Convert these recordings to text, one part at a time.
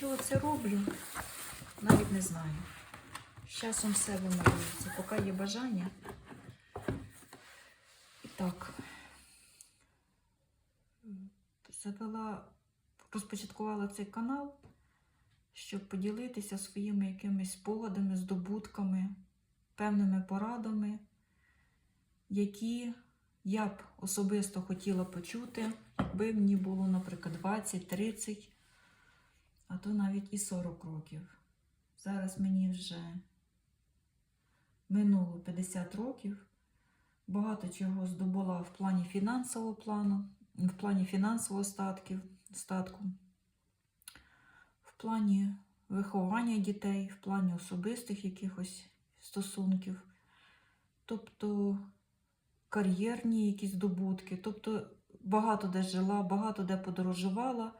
Чого це роблю? Навіть не знаю. З часом все вималюється, поки є бажання. І так. Завела, розпочаткувала цей канал, щоб поділитися своїми якимись спогадами, здобутками, певними порадами, які я б особисто хотіла почути, якби мені було, наприклад, 20, 30, а то навіть і 40 років. Зараз мені вже минуло 50 років. Багато чого здобула в плані фінансового плану, в плані фінансового статків, статку, в плані виховання дітей, в плані особистих якихось стосунків, тобто кар'єрні якісь здобутки, тобто багато де жила, багато де подорожувала,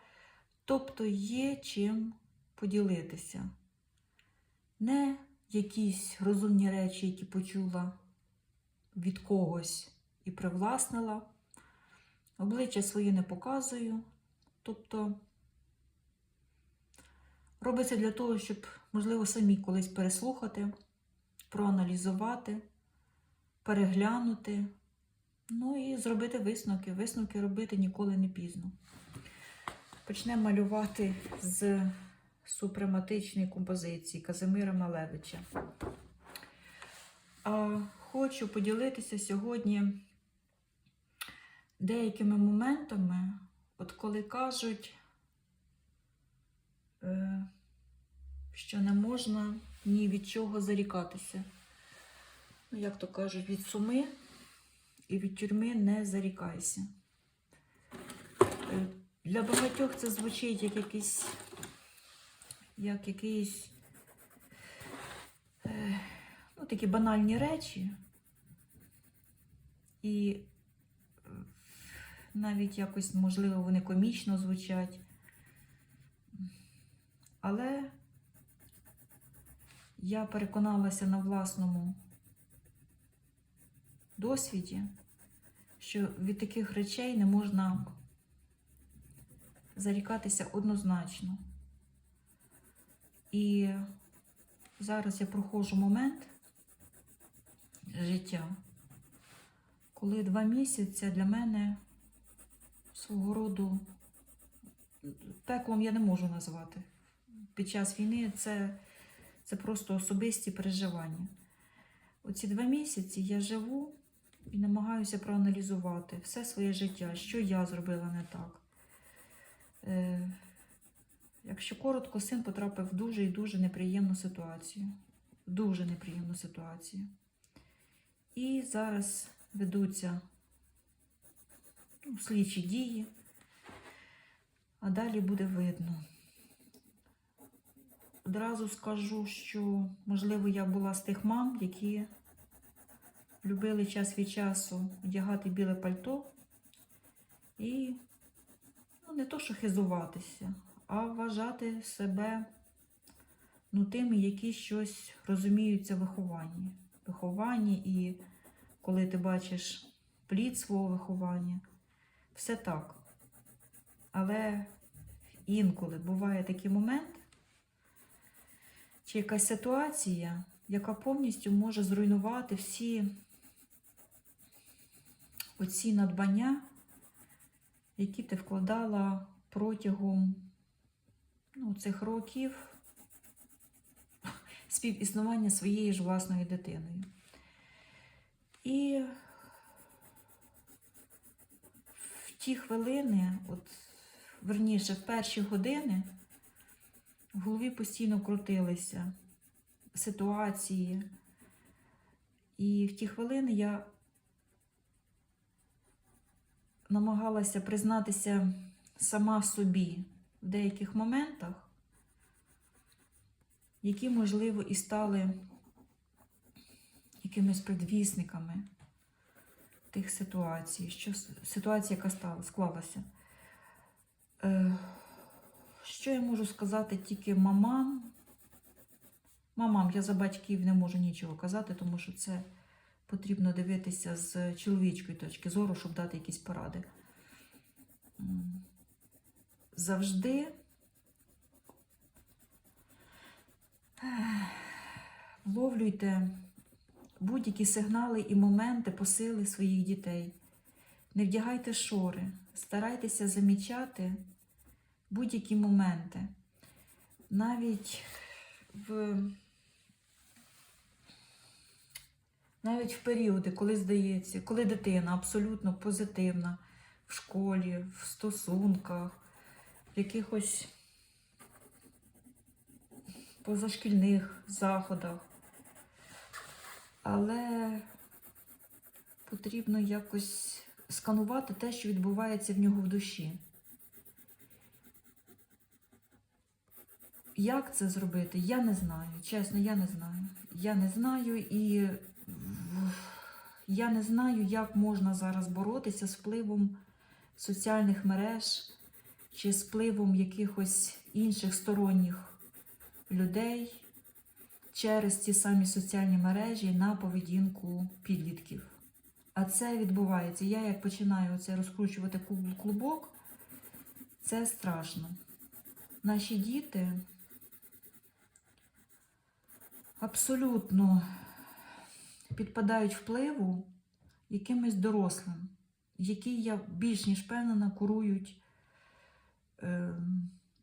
тобто є чим поділитися. Не якісь розумні речі, які почула від когось і привласнила. Обличчя своє не показую. Тобто робиться для того, щоб, можливо, самі колись переслухати, проаналізувати, переглянути, ну і зробити висновки. Висновки робити ніколи не пізно. Почнемо малювати з супрематичної композиції Казимира Малевича. А хочу поділитися сьогодні деякими моментами, от коли кажуть, е, що не можна ні від чого зарікатися. Ну, як то кажуть, від суми і від тюрми не зарікайся. Для багатьох це звучить як якийсь, як якийсь е, ну, такі банальні речі. І навіть якось, можливо, вони комічно звучать. Але я переконалася на власному досвіді, що від таких речей не можна зарікатися однозначно. І зараз я проходжу момент життя, коли два місяці для мене свого роду пеклом я не можу назвати. Під час війни це, це просто особисті переживання. Оці два місяці я живу і намагаюся проаналізувати все своє життя, що я зробила не так. Е, якщо коротко, син потрапив в дуже і дуже неприємну ситуацію. Дуже неприємну ситуацію. І зараз ведуться ну, слідчі дії, а далі буде видно. Одразу скажу, що, можливо, я була з тих мам, які любили час від часу одягати біле пальто і не то, що хизуватися, а вважати себе ну, тими, які щось розуміються в вихованні. Вихованні і коли ти бачиш плід свого виховання, все так. Але інколи буває такий момент, чи якась ситуація, яка повністю може зруйнувати всі оці надбання, які ти вкладала протягом ну, цих років співіснування своєю ж власною дитиною. І в ті хвилини, от, верніше, в перші години, в голові постійно крутилися ситуації. І в ті хвилини я намагалася признатися сама собі в деяких моментах, які, можливо, і стали якимись предвісниками тих ситуацій, що ситуація, яка стала, склалася. Е, що я можу сказати тільки мамам? Мамам, я за батьків не можу нічого казати, тому що це потрібно дивитися з чоловічкої точки зору, щоб дати якісь поради. Завжди ловлюйте будь-які сигнали і моменти посили своїх дітей. Не вдягайте шори, старайтеся замічати будь-які моменти. Навіть в навіть в періоди, коли здається, коли дитина абсолютно позитивна в школі, в стосунках, в якихось позашкільних заходах. Але потрібно якось сканувати те, що відбувається в нього в душі. Як це зробити? Я не знаю. Чесно, я не знаю. Я не знаю і я не знаю, як можна зараз боротися з впливом соціальних мереж чи з впливом якихось інших сторонніх людей через ці самі соціальні мережі на поведінку підлітків. А це відбувається. Я як починаю це розкручувати клубок, це страшно. Наші діти абсолютно підпадають впливу якимось дорослим, які я більш ніж впевнена курують е,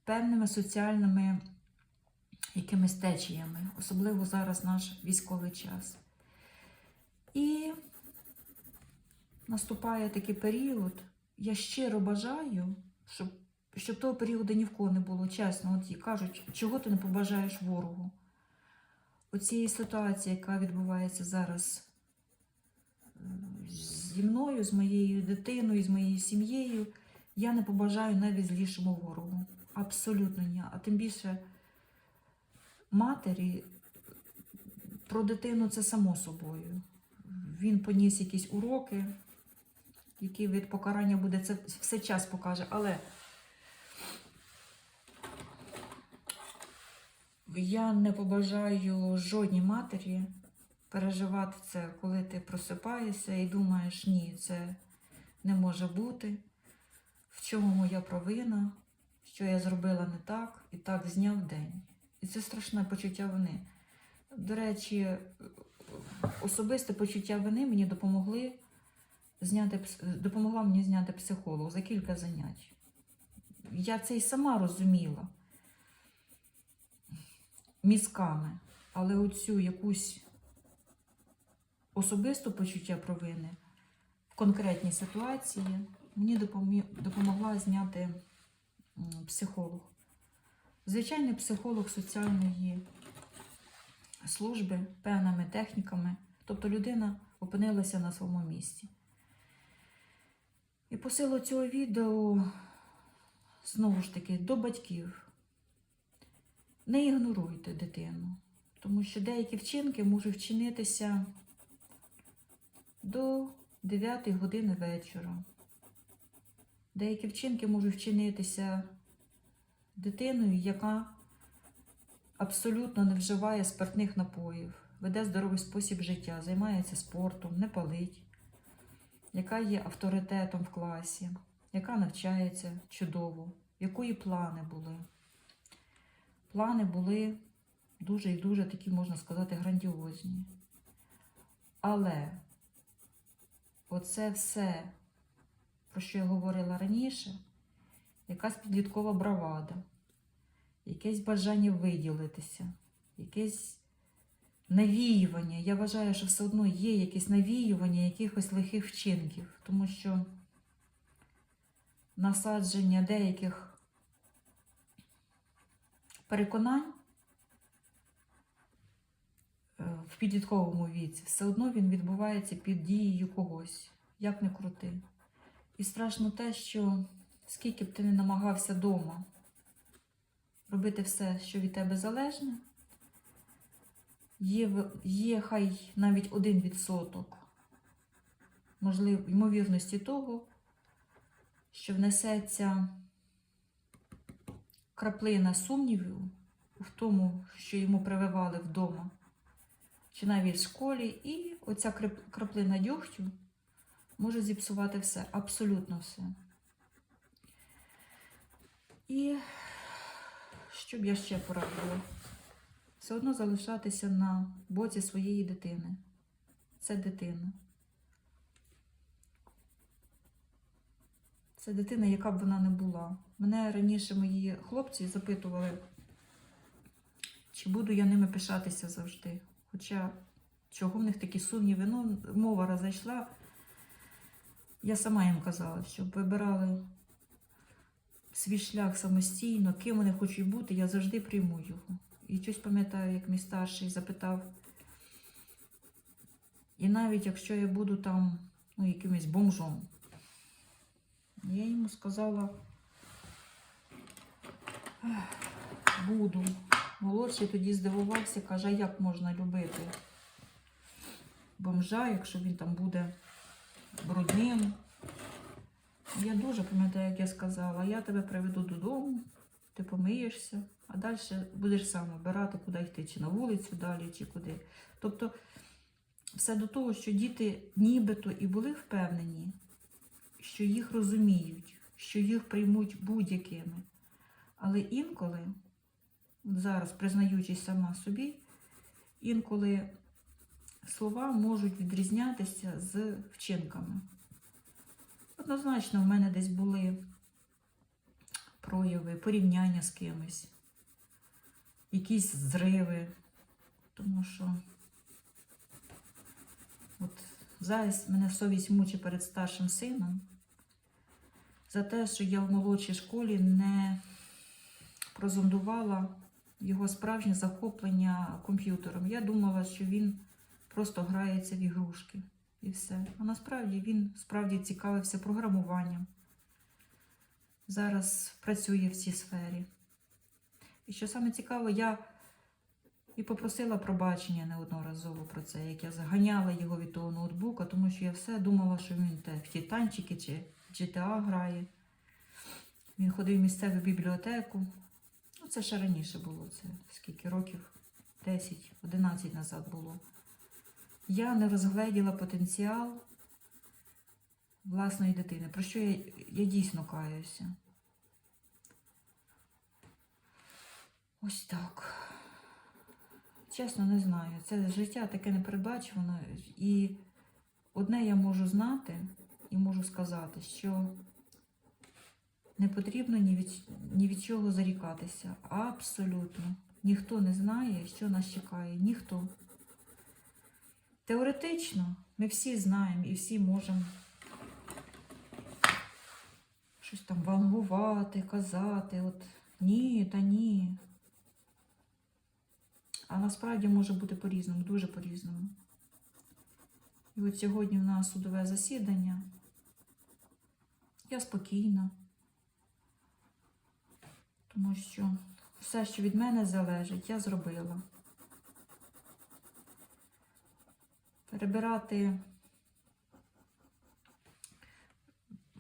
певними соціальними якимись течіями, особливо зараз наш військовий час. І наступає такий період. Я щиро бажаю, щоб, щоб того періоду ні в кого не було. Чесно, от і кажуть, чого ти не побажаєш ворогу. Оцієї ситуації, яка відбувається зараз е, зі мною, з моєю дитиною, з моєю сім'єю, я не побажаю навіть злішому ворогу. Абсолютно ні. А тим більше матері про дитину це само собою. Він поніс якісь уроки, який вид покарання буде, це все час покаже. Але я не побажаю жодній матері переживати це, коли ти просипаєшся і думаєш, ні, це не може бути. В чому моя провина, що я зробила не так і так зняв день. І це страшне почуття вини. До речі, особисте почуття вини мені допомогли зняти, допомогла мені зняти психолог за кілька занять. Я це й сама розуміла мізками, але оцю якусь особисту почуття провини в конкретній ситуації мені допомогла зняти психолог. Звичайний психолог соціальної служби певними техніками, тобто людина опинилася на своєму місці. І по силу цього відео, знову ж таки, до батьків. Не ігноруйте дитину, тому що деякі вчинки можуть вчинитися до 9 години вечора. Деякі вчинки можуть вчинитися дитиною, яка абсолютно не вживає спиртних напоїв, веде здоровий спосіб життя, займається спортом, не палить, яка є авторитетом в класі, яка навчається чудово, якої плани були. Плани були дуже і дуже такі, можна сказати, грандіозні. Але оце все, про що я говорила раніше, якась підліткова бравада, якесь бажання виділитися, якесь навіювання. Я вважаю, що все одно є якесь навіювання якихось лихих вчинків, тому що насадження деяких переконань е, в підлітковому віці, все одно він відбувається під дією когось, як не крути. І страшно те, що скільки б ти не намагався вдома робити все, що від тебе залежне, є, є хай навіть один відсоток можлив, ймовірності того, що внесеться краплина сумнівів в тому, що йому прививали вдома, чи навіть в школі, і оця краплина дьогтю може зіпсувати все, абсолютно все. І що б я ще порадила все одно залишатися на боці своєї дитини. Це дитина. Це дитина, яка б вона не була. Мене раніше мої хлопці запитували, чи буду я ними пишатися завжди. Хоча чого в них такі сумніви? Ну, мова розійшла. Я сама їм казала, щоб вибирали свій шлях самостійно, ким вони хочуть бути, я завжди прийму його. І щось пам'ятаю, як мій старший запитав. І навіть якщо я буду там ну, якимось бомжом, я йому сказала, «Ех, буду. Молодший тоді здивувався, каже, як можна любити бомжа, якщо він там буде брудним. Я дуже пам'ятаю, як я сказала, я тебе приведу додому, ти помиєшся, а далі будеш сам обирати, куди йти, чи на вулицю далі, чи куди. Тобто, все до того, що діти нібито і були впевнені, що їх розуміють, що їх приймуть будь-якими. Але інколи, зараз признаючись сама собі, інколи слова можуть відрізнятися з вчинками. Однозначно, в мене десь були прояви, порівняння з кимось, якісь зриви, тому що от зараз мене совість мучить перед старшим сином за те, що я в молодшій школі не прозондувала його справжнє захоплення комп'ютером. Я думала, що він просто грається в ігрушки і все. А насправді він справді цікавився програмуванням. Зараз працює в цій сфері. І що саме цікаво, я і попросила пробачення неодноразово про це, як я заганяла його від того ноутбука, тому що я все думала, що він те в тітанчики чи GTA грає. Він ходив в місцеву бібліотеку. Ну, це ще раніше було, це скільки років? 10-11 назад було. Я не розгледіла потенціал власної дитини, про що я, я дійсно каюся. Ось так. Чесно, не знаю. Це життя таке непередбачуване. І одне я можу знати і можу сказати, що не потрібно ні від, ні від чого зарікатися. Абсолютно. Ніхто не знає, що нас чекає. Ніхто. Теоретично ми всі знаємо і всі можемо щось там вангувати, казати, от ні, та ні. А насправді може бути по-різному, дуже по-різному. І от сьогодні в нас судове засідання. Я спокійна, тому що все, що від мене залежить, я зробила. Перебирати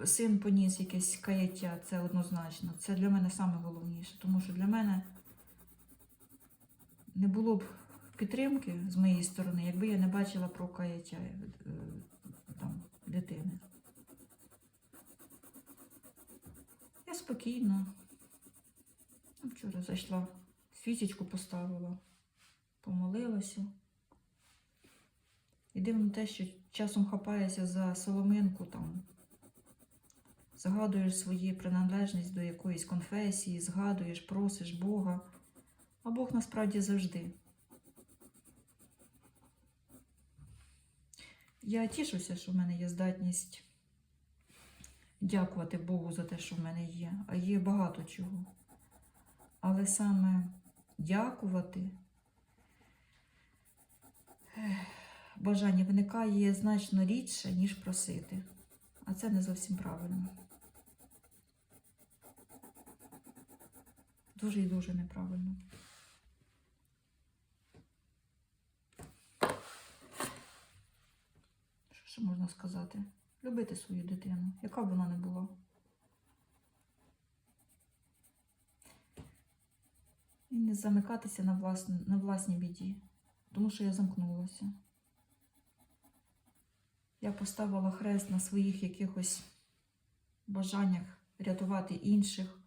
син поніс якесь каяття, це однозначно. Це для мене саме головніше, тому що для мене не було б підтримки з моєї сторони, якби я не бачила про каяття е, там, дитини. Я спокійно. Вчора зайшла, свічечку поставила, помолилася. І дивно те, що часом хапаєшся за соломинку там, згадуєш свою приналежність до якоїсь конфесії, згадуєш, просиш Бога, а Бог насправді завжди. Я тішуся, що в мене є здатність дякувати Богу за те, що в мене є, а є багато чого. Але саме дякувати. бажання виникає значно рідше, ніж просити. А це не зовсім правильно. Дуже і дуже неправильно. Що ще можна сказати? Любити свою дитину, яка б вона не була. І не замикатися на, власн... на власній біді, тому що я замкнулася. Я поставила хрест на своїх якихось бажаннях рятувати інших.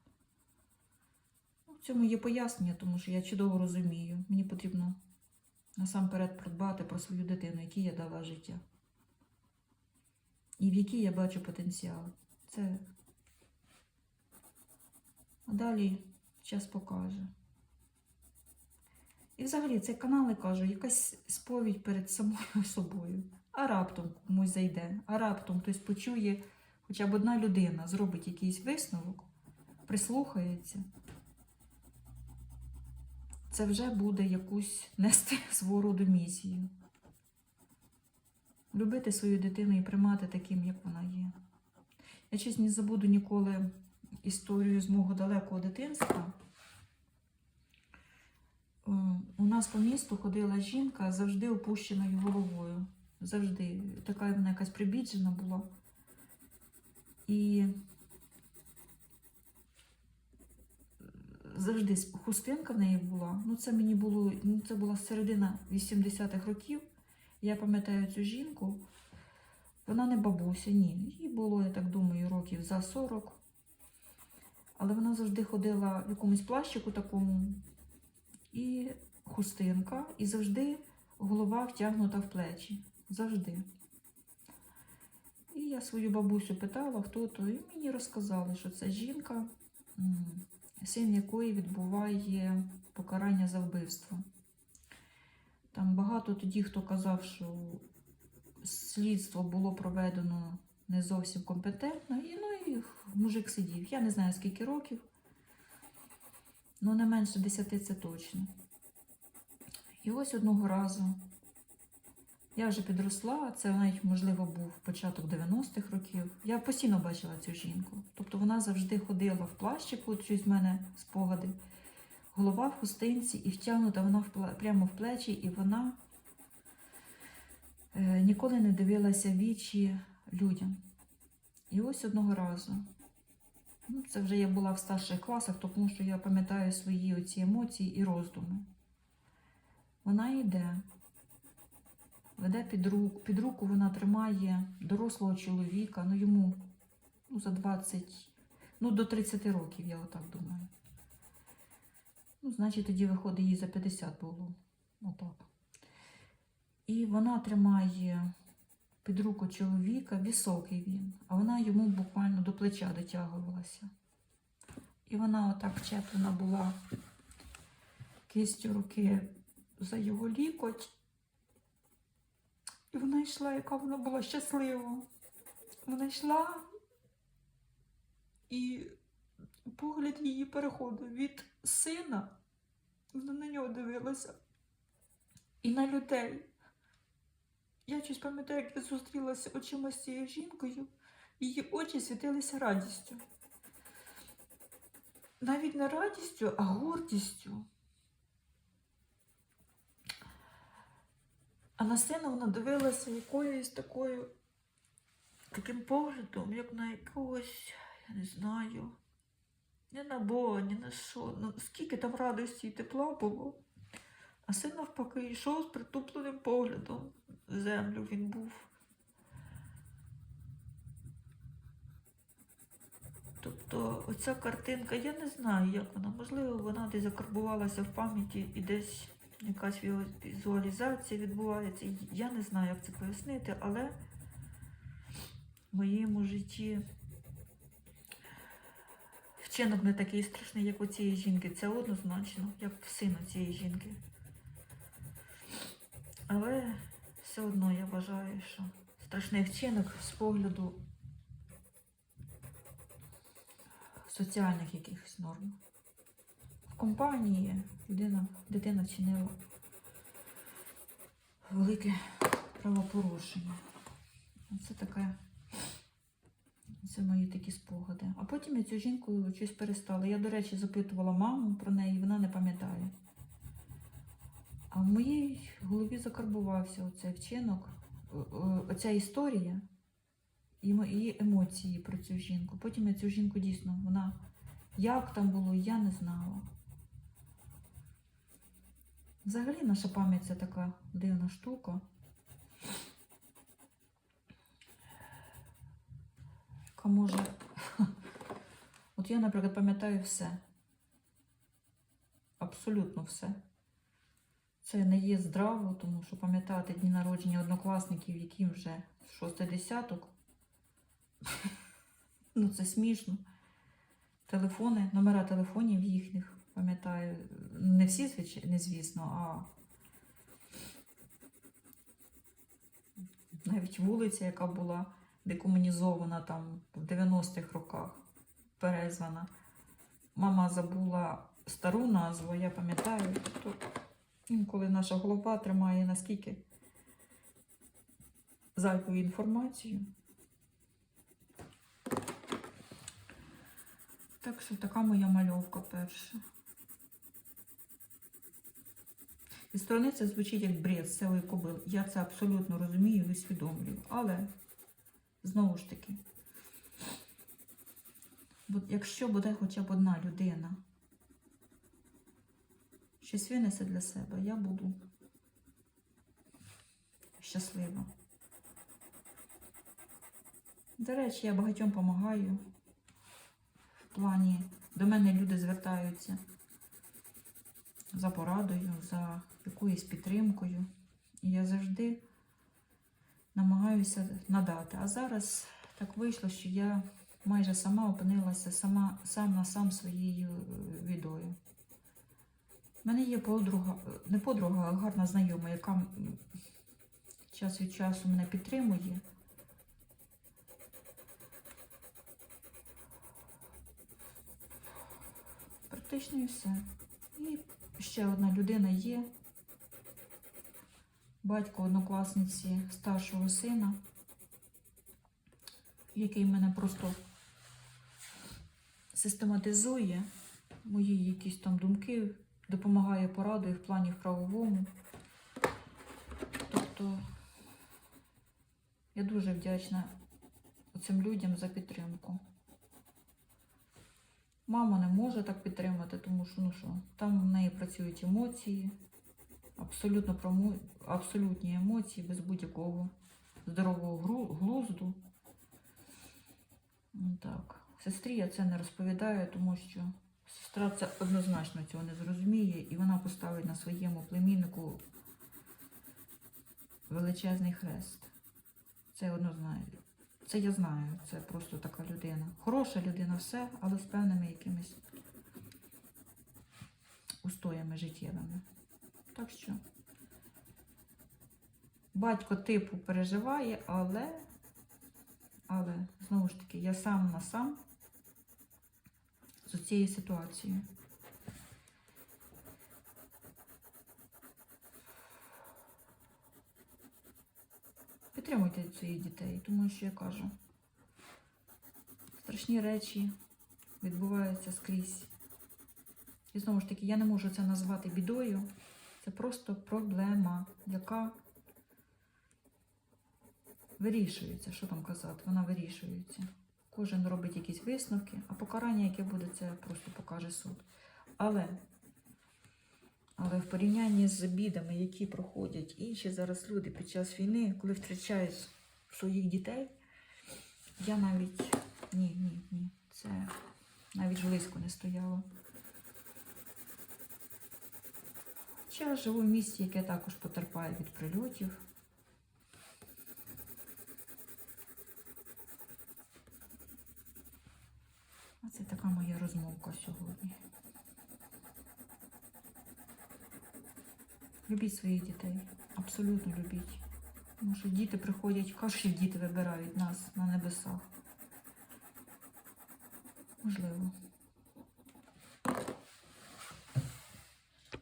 Ну, В цьому є пояснення, тому що я чудово розумію. Мені потрібно насамперед придбати про свою дитину, якій я дала життя. І в якій я бачу потенціал. Це. А далі час покаже. І взагалі цей канал, я кажу, якась сповідь перед самою собою. А раптом комусь зайде, а раптом хтось почує, хоча б одна людина зробить якийсь висновок, прислухається. Це вже буде якусь нести свого роду місію. Любити свою дитину і приймати таким, як вона є. Я щось не забуду ніколи історію з мого далекого дитинства. Е, У нас по місту ходила жінка завжди опущеною головою. Завжди. Така вона якась прибіджена була. І завжди хустинка в неї була. Ну, це мені було, ну, це була середина 80-х років. Я пам'ятаю цю жінку. Вона не бабуся, ні. Їй було, я так думаю, років за 40. Але вона завжди ходила в якомусь плащику такому, і хустинка, і завжди голова втягнута в плечі. Завжди. І я свою бабусю питала, хто то, і мені розказали, що це жінка, син якої відбуває покарання за вбивство. Там багато тоді, хто казав, що слідство було проведено не зовсім компетентно, і ну і мужик сидів. Я не знаю скільки років, ну не менше 10 це точно. І ось одного разу я вже підросла, це навіть, можливо, був початок 90-х років. Я постійно бачила цю жінку. Тобто вона завжди ходила в плащику, щось в мене спогади, голова в хустинці і втягнута вона прямо в плечі, і вона е, ніколи не дивилася вічі людям. І ось одного разу. Ну, це вже я була в старших класах, тому що я пам'ятаю свої оці емоції і роздуми. Вона йде, веде під руку, під руку вона тримає дорослого чоловіка, ну йому ну, за 20, ну до 30 років, я отак думаю. Ну, значить, тоді виходить їй за 50 було. Отак. І вона тримає під руку чоловіка, високий він, а вона йому буквально до плеча дотягувалася. І вона отак вчеплена була кистю руки за його лікоть. І вона йшла, яка вона була щаслива. Вона йшла, і погляд її переходив від сина, вона на нього дивилася, і на людей. Я щось пам'ятаю, як я зустрілася очима з цією жінкою, її очі світилися радістю. Навіть не радістю, а гордістю. А на сина вона дивилася якоюсь такою таким поглядом, як на якогось, я не знаю, ні на Бога, ні на що. Ну, скільки там радості і тепла було. А син навпаки йшов з притупленим поглядом в землю він був. Тобто оця картинка, я не знаю, як вона. Можливо, вона десь закарбувалася в пам'яті і десь якась візуалізація відбувається. Я не знаю, як це пояснити, але в моєму житті вчинок не такий страшний, як у цієї жінки. Це однозначно, як в сина цієї жінки. Але все одно я вважаю, що страшний вчинок з погляду соціальних якихось норм. В компанії людина, дитина чинила велике правопорушення. Це таке. Це мої такі спогади. А потім я цю жінку щось перестала. Я, до речі, запитувала маму про неї, вона не пам'ятає. А в моїй голові закарбувався оцей вчинок, о- о- оця історія і мої емоції про цю жінку. Потім я цю жінку дійсно, вона як там було, я не знала. Взагалі наша пам'ять це така дивна штука. Яка може. От я, наприклад, пам'ятаю все. абсолютно все. Це не є здраво, тому що пам'ятати дні народження однокласників, яким вже шостий десяток. Ну, це смішно. Телефони, номера телефонів їхніх, пам'ятаю. Не всі, звичайно, звісно, а навіть вулиця, яка була декомунізована там в 90-х роках, перезвана. Мама забула стару назву, я пам'ятаю. Тобто інколи наша голова тримає наскільки зайву інформацію. Так що така моя мальовка перша. Зі сторони це звучить як бред селої кобили. Я це абсолютно розумію і усвідомлюю. Але знову ж таки, якщо буде хоча б одна людина, щось винесе для себе, я буду щаслива. До речі, я багатьом допомагаю. В плані до мене люди звертаються за порадою, за якоюсь підтримкою. І я завжди намагаюся надати. А зараз так вийшло, що я майже сама опинилася сама, сам на сам своєю е, бідою. У мене є подруга, е, не подруга, а гарна знайома, яка час від часу мене підтримує. Практично і все. І ще одна людина є. Батько однокласниці старшого сина, який мене просто систематизує мої якісь там думки, допомагає порадою в плані в правовому. Тобто я дуже вдячна цим людям за підтримку. Мама не може так підтримати, тому що ну що, там в неї працюють емоції, абсолютно промо... абсолютні емоції, без будь-якого здорового глузду. Ну, Так. Сестрі я це не розповідаю, тому що сестра це однозначно цього не зрозуміє, і вона поставить на своєму племіннику величезний хрест. Це однозначно. Це я знаю, це просто така людина. Хороша людина, все, але з певними якимись устоями життєвими. Так що батько типу переживає, але, але, знову ж таки, я сам на сам з цією ситуацією. Підтримуйте своїх дітей, тому що я кажу, страшні речі відбуваються скрізь. І знову ж таки, я не можу це назвати бідою. Це просто проблема, яка вирішується. Що там казати? Вона вирішується. Кожен робить якісь висновки, а покарання, яке буде, це просто покаже суд. Але, але в порівнянні з бідами, які проходять інші зараз люди під час війни, коли втрачають своїх дітей, я навіть ні, ні, ні. Це навіть близько не стояло. Я живу в місті, яке також потерпає від прильотів. Оце така моя розмовка сьогодні. Любіть своїх дітей, абсолютно любіть. Тому що діти приходять, кажуть, діти вибирають нас на небесах. Можливо.